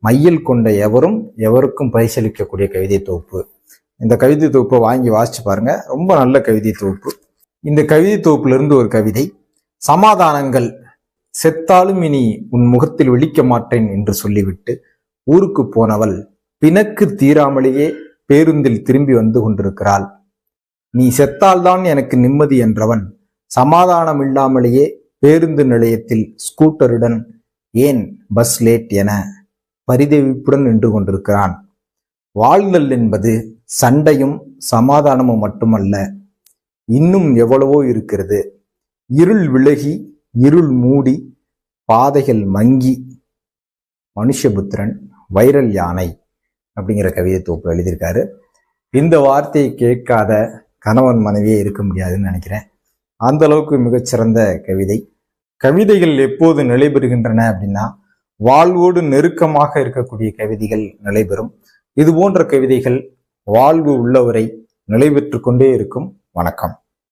மையில் கொண்ட எவரும் எவருக்கும் பரிசளிக்கக்கூடிய கவிதை தொகுப்பு. இந்த கவிதை தொகுப்பை வாங்கி வாசிச்சு பாருங்க. ரொம்ப நல்ல கவிதை தொகுப்பு. இந்த கவிதை தொகுப்புல இருந்து ஒரு கவிதை. சமாதானங்கள் செத்தாலும் இனி உன் முகத்தில் விழிக்க மாட்டேன் என்று சொல்லிவிட்டு ஊருக்கு போனவள் பிணக்கு தீராமலேயே பேருந்தில் திரும்பி வந்து கொண்டிருக்கிறாள். நீ செத்தால்தான் எனக்கு நிம்மதி என்றவன் சமாதானம் இல்லாமலேயே பேருந்து நிலையத்தில் ஸ்கூட்டருடன் ஏன் பஸ் லேட் என பரிதவிப்புடன் நின்று கொண்டிருக்கிறான். வாழ்தல் என்பது சண்டையும் சமாதானமும் மட்டுமல்ல இன்னும் எவ்வளவோ இருக்கிறது. இருள் விலகி இருள் மூடி பாதைகள் மங்கி மனுஷபுத்திரன் வைரல் யானை அப்படிங்கிற கவிதை தொகுப்பு எழுதியிருக்காரு. இந்த வார்த்தையை கேட்காத கணவன் மனைவியே இருக்க முடியாதுன்னு நினைக்கிறேன். அந்த அளவுக்கு மிகச்சிறந்த கவிதை. கவிதைகள் எப்போது நிலைபெறுகின்றன அப்படின்னா வாழ்வோடு நெருக்கமாக இருக்கக்கூடிய கவிதைகள் நிலைபெறும். இது போன்ற கவிதைகள் வாழ்வு உள்ளவரை நிலைபெற்று கொண்டே இருக்கும். வணக்கம்.